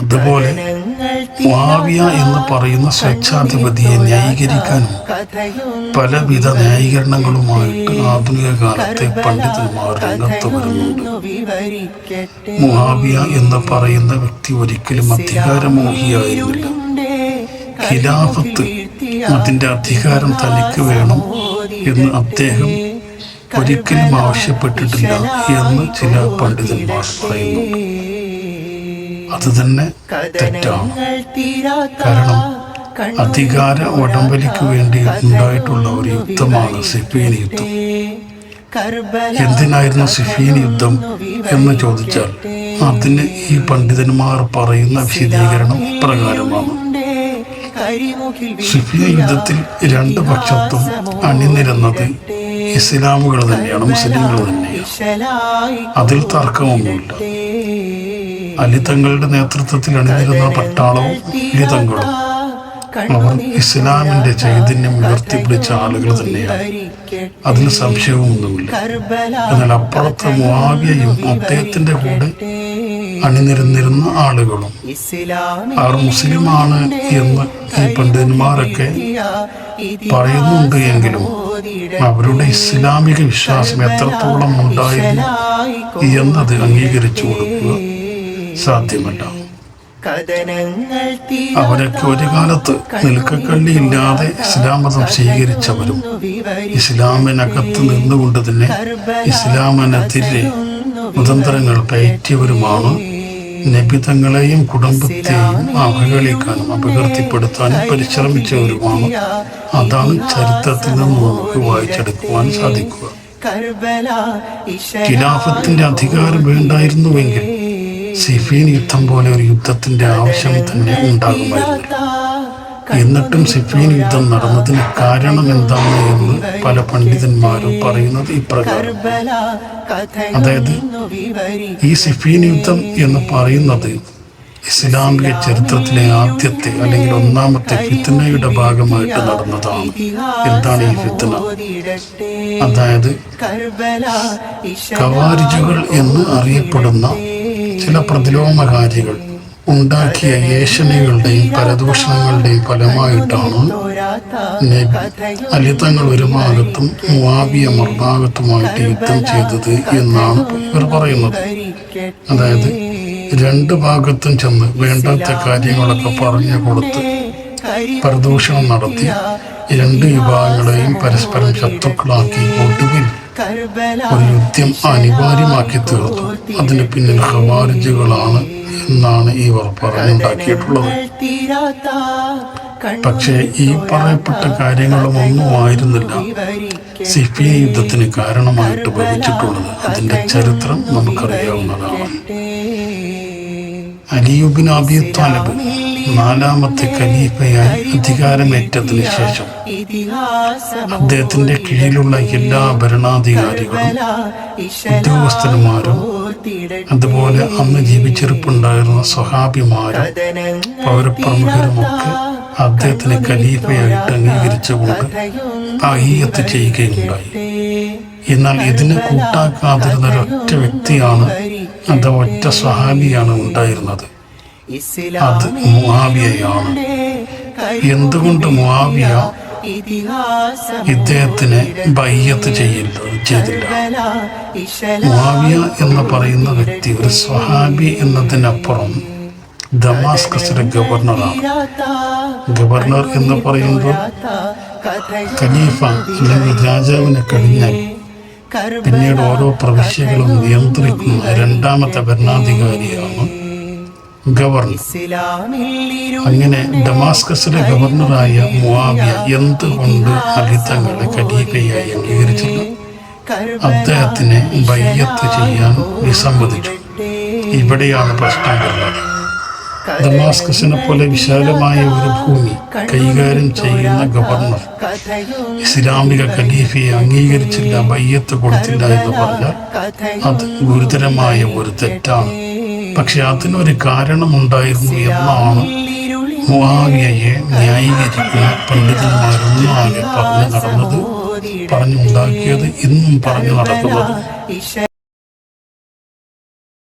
അതുപോലെ ഭാവ്യ എന്ന് പറയുന്ന സ്വേച്ഛാധിപതിയെ ന്യായീകരിക്കാനും പലവിധ ന്യായീകരണങ്ങളുമായിട്ട് ആധുനിക കാലത്തെ പണ്ഡിതന്മാർ രംഗത്ത് വരുന്നുണ്ട്. മുഹാബിയ എന്ന് പറയുന്ന വ്യക്തി ഒരിക്കലും അധികാരമോഹിയായിരുന്നില്ല. ഖിലാഫത്ത് അതിന്റെ അധികാരം തനിക്ക് വേണം എന്ന് അദ്ദേഹം ഒരിക്കലും ആവശ്യപ്പെട്ടിട്ടില്ല എന്ന് ചില പണ്ഡിതന്മാർ പറയുന്നുണ്ട് അത് തന്നെ തെറ്റാണ്. കാരണം അധികാര ഉടമ്പലിക്ക് വേണ്ടി ഉണ്ടായിട്ടുള്ള ഒരു യുദ്ധമാണ് സിഫീൻ യുദ്ധം. എന്തിനായിരുന്നു സിഫീൻ യുദ്ധം എന്ന് ചോദിച്ചാൽ അതിന് ഈ പണ്ഡിതന്മാർ പറയുന്ന വിശദീകരണം പ്രകാരമാണ്. സിഫീൻ യുദ്ധത്തിൽ രണ്ട് പക്ഷത്തും അണിനിരുന്നത് ഇസ്ലാമുകൾ തന്നെയാണ് മുസ്ലിങ്ങൾ തന്നെയാണ്. അതിൽ തർക്കമൊന്നുമില്ല. അലിതങ്ങളുടെ നേതൃത്വത്തിൽ അണിനിരുന്ന പട്ടാളവും അലിതങ്ങളും അവർ ഇസ്ലാമിന്റെ ചൈതന്യം ഉയർത്തിപ്പിടിച്ച ആളുകൾ തന്നെയാണ്. അതിൽ സംശയവുമൊന്നുമില്ല എന്നാൽ അപ്പുറത്തെ മുവാവിയയും അദ്ദേഹത്തിന്റെ കൂടെ അണിനിരുന്നിരുന്ന ആളുകളും. അവർ മുസ്ലിമാണ് എന്ന് ഈ പണ്ഡിതന്മാരൊക്കെ പറയുന്നുണ്ട് എങ്കിലും അവരുടെ ഇസ്ലാമിക വിശ്വാസം എത്രത്തോളം ഉണ്ടായിരുന്നു എന്നത് അംഗീകരിച്ചു കൊടുക്കുക. സാധ്യമല്ല അവരൊക്കെ ഒരു കാലത്ത് നിൽക്കക്കള്ളിയില്ലാതെ ഇസ്ലാം മതം സ്വീകരിച്ചവരും ഇസ്ലാമിനകത്ത് നിന്നുകൊണ്ട് തന്നെ ഇസ്ലാമിനെതിരെ മതന്ത്രങ്ങൾ പയറ്റിയവരുമാണ്. നബിതങ്ങളെയും കുടുംബത്തെയും അവഹേളിക്കാനും അപകീർത്തിപ്പെടുത്താനും പരിശ്രമിച്ചവരുമാണ്. അതാണ് ചരിത്രത്തിൽ നിന്ന് നമുക്ക് വായിച്ചെടുക്കുവാൻ സാധിക്കുക. ഖിലാഫത്തിന്റെ അധികാരം വേണ്ടായിരുന്നുവെങ്കിൽ സിഫീൻ യുദ്ധം പോലെ ഒരു യുദ്ധത്തിന്റെ ആവശ്യം തന്നെ ഉണ്ടാകുമായിരുന്നു. എന്നിട്ടും സിഫീൻ യുദ്ധം നടന്നതിന് കാരണം എന്താണ് എന്ന് പല പണ്ഡിതന്മാരും പറയുന്നത് ഇപ്രകാരം. അതായത് ഈ സിഫീൻ യുദ്ധം എന്ന് പറയുന്നത് ഇസ്ലാമിക ചരിത്രത്തിലെ ആദ്യത്തെ അല്ലെങ്കിൽ ഒന്നാമത്തെ ഫിത്തനയുടെ ഭാഗമായിട്ട് നടന്നതാണ്. എന്താണ് ഈ ഫിത്തന അതായത് കവാരിജുകൾ എന്ന് അറിയപ്പെടുന്ന ചില പ്രതിലോമകാരികൾ ഉണ്ടാക്കിയ ഏഷണികളുടെയും പരദൂഷണങ്ങളുടെയും ഫലമായിട്ടാണ് അലിതങ്ങൾ ഒരു ഭാഗത്തും മുവാബിയ മറുഭാഗത്തുമായിട്ട് യുദ്ധം ചെയ്തത് എന്നാണ് ഇവർ പറയുന്നത്. അതായത് രണ്ട് ഭാഗത്തും ചെന്ന് വേണ്ടാത്ത കാര്യങ്ങളൊക്കെ പറഞ്ഞു കൊടുത്ത് പരദൂഷണം നടത്തി രണ്ട് വിഭാഗങ്ങളെയും പരസ്പരം ശത്രുക്കളാക്കി ഒടുവിൽ യുദ്ധം അനിവാര്യമാക്കി തീർത്തു. അതിന് പിന്നിൽ ഹവാരിജുകളാണ് എന്നാണ് ഇവർ പറഞ്ഞുണ്ടാക്കിയിട്ടുള്ളത്. പക്ഷേ ഈ പറയപ്പെട്ട കാര്യങ്ങളും ഒന്നും ആയിരുന്നില്ല. സിഫിയ യുദ്ധത്തിന് കാരണമായിട്ട് ഭവിച്ചിട്ടുള്ളത്. അതിന്റെ ചരിത്രം നമുക്കറിയാവുന്നതാണ്. അലിയുബിൻ അബി താലിബ് നാലാമത്തെ ഖലീഫയായി അധികാരമേറ്റതിനു ശേഷം അദ്ദേഹത്തിന്റെ കീഴിലുള്ള എല്ലാ ഭരണാധികാരികളും ഉദ്യോഗസ്ഥന്മാരും അതുപോലെ അന്ന് ജീവിച്ചിരിപ്പുണ്ടായിരുന്ന സ്വഹാബിമാരും പൗരപ്രമുഖരുമൊക്കെ അദ്ദേഹത്തിന് ഖലീഫയായിട്ട് അംഗീകരിച്ചുകൊണ്ട് അഹീയത്ത് ചെയ്യുകയുണ്ടായി. എന്നാൽ ഇതിന് കൂട്ടാക്കാതിരുന്ന ഒരൊറ്റ വ്യക്തിയാണ് അഥവാ ഒറ്റ സ്വഹാബിയാണ് ഉണ്ടായിരുന്നത്. അത് മുആവിയയാണ് എന്തുകൊണ്ട് മുവാവിയ ഇദ്ദേഹത്തിന് ബയ്യത്ത് ചെയ്യില്ല ചെയ്തില്ല. മുവാവിയ എന്ന് പറയുന്ന വ്യക്തി ഒരു സ്വഹാബി എന്നതിനപ്പുറം ദമാസ്കസിലെ ഗവർണറാണ്. ഗവർണർ എന്ന് പറയുമ്പോൾ ഖലീഫ അല്ലെങ്കിൽ രാജാവിനെ കഴിഞ്ഞാൽ പിന്നീട് ഓരോ പ്രവിശ്യകളും നിയന്ത്രിക്കുന്ന രണ്ടാമത്തെ ഭരണാധികാരിയാണ് ഗവർണർ. അങ്ങനെ ഡമാസ്കസിലെ ഗവർണറായ മുവാവിയ എന്തുകൊണ്ട് അലിതങ്ങളെ ഖലീഫയായി അംഗീകരിച്ചില്ല അദ്ദേഹത്തിനെ ബയ്യത്ത് ചെയ്യാൻ വിസമ്മതിച്ചു. ഇവിടെയാണ് പ്രശ്നം വരുന്നത്. ഡമാസ്കസിനെ പോലെ വിശാലമായ ഒരു ഭൂമി കൈകാര്യം ചെയ്യുന്ന ഗവർണർ ഇസ്ലാമിക ഖലീഫയെ അംഗീകരിച്ചില്ല ബയ്യത്ത് കൊടുത്തില്ല എന്ന് പറഞ്ഞാൽ അത് ഗുരുതരമായ ഒരു തെറ്റാണ്. പക്ഷെ അതിനൊരു കാരണമുണ്ടായിരുന്നു എന്നാണ് മുആവിയയെ ന്യായീകരിക്കുന്ന പണ്ഡിതന്മാരൊന്നാകെ പറഞ്ഞു നടന്നത് പറഞ്ഞുണ്ടാക്കിയത് ഇന്നും പറഞ്ഞു നടക്കുന്നത്.